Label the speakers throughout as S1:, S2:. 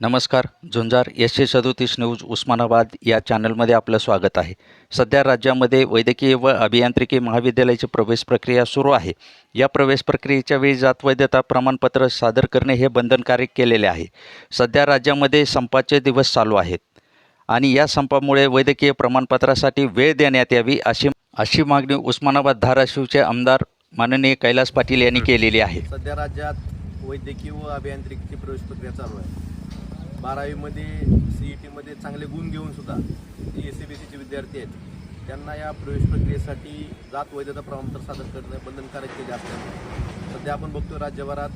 S1: नमस्कार झुंजार एसशे सदोतीस न्यूज उस्मानाबाद या चॅनलमध्ये आपलं स्वागत आहे. सध्या राज्यामध्ये वैद्यकीय व अभियांत्रिकी महाविद्यालयाची प्रवेश प्रक्रिया सुरू आहे. या प्रवेश प्रक्रियेच्या वेळी जात वैधता प्रमाणपत्र सादर करणे हे बंधनकारक केलेले आहे. सध्या राज्यामध्ये संपाचे दिवस चालू आहेत आणि या संपामुळे वैद्यकीय प्रमाणपत्रासाठी वेळ देण्यात यावी अशी अशी मागणी उस्मानाबाद धाराशिवचे आमदार माननीय कैलास पाटील यांनी केलेली आहे.
S2: सध्या राज्यात वैद्यकीय व अभियांत्रिकीची प्रवेश प्रक्रिया चालू आहे. बारावीमध्ये सी ई टीमध्ये चांगले गुण घेऊन सुद्धा जे एस सी बी सीचे विद्यार्थी आहेत त्यांना या प्रवेश प्रक्रियेसाठी जात वैधता प्रमाणपत्र सादर करणं बंधनकारक केले असल्यामुळे सध्या आपण बघतो राज्यभरात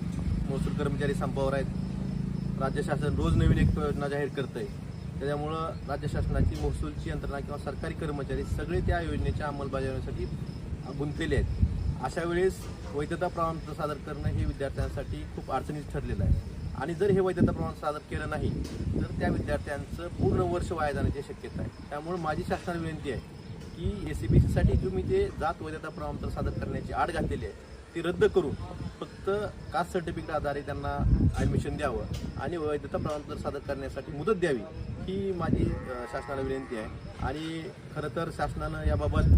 S2: महसूल कर्मचारी संपावर आहेत. राज्य शासन रोज नवीन एक योजना जाहीर करतं आहे त्याच्यामुळं राज्य शासनाची महसूलची यंत्रणा किंवा सरकारी कर्मचारी सगळे त्या योजनेच्या अंमलबजावणीसाठी गुंतलेले आहेत. अशा वेळेस वैधता प्रमाणपत्र सादर करणं हे विद्यार्थ्यांसाठी खूप अडचणीत ठरलेलं आहे. आणि जर हे वैधता प्रमाण सादर केलं नाही तर त्या विद्यार्थ्यांचं पूर्ण वर्ष वाया जाण्याची शक्यता आहे. त्यामुळे माझी शासनाला विनंती आहे की एस सी बी सीसाठी तुम्ही जे जात वैधता प्रमाणपत्र सादर करण्याची आड घातलेली आहे ती रद्द करून फक्त कास्ट सर्टिफिकेट आधारे त्यांना ॲडमिशन द्यावं आणि वैधता प्रमाणपत्र सादर करण्यासाठी मुदत द्यावी ही माझी शासनाला विनंती आहे. आणि खरं तर शासनानं याबाबत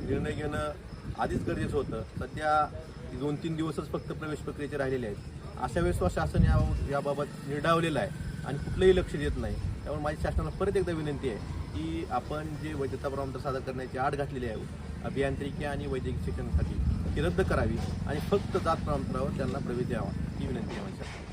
S2: निर्णय घेणं आधीच गरजेचं होतं. सध्या दोन तीन दिवसच फक्त प्रवेश प्रक्रियेचे राहिलेले आहेत. अशा वेळेस शासन या याबाबत निर्डावलेलं आहे आणि कुठलंही लक्ष देत नाही. त्यामुळे माझी शासनाला परत एकदा विनंती आहे की आपण जे वैधता प्रमाणपत्र सादर करण्याची आड घातलेली आहे अभियांत्रिकी आणि वैद्यकीय शिक्षणासाठी ती रद्द करावी आणि फक्त जात प्रमाणपत्रावर त्यांना प्रवेश द्यावा ही विनंती आहे माझ्या शासनाला.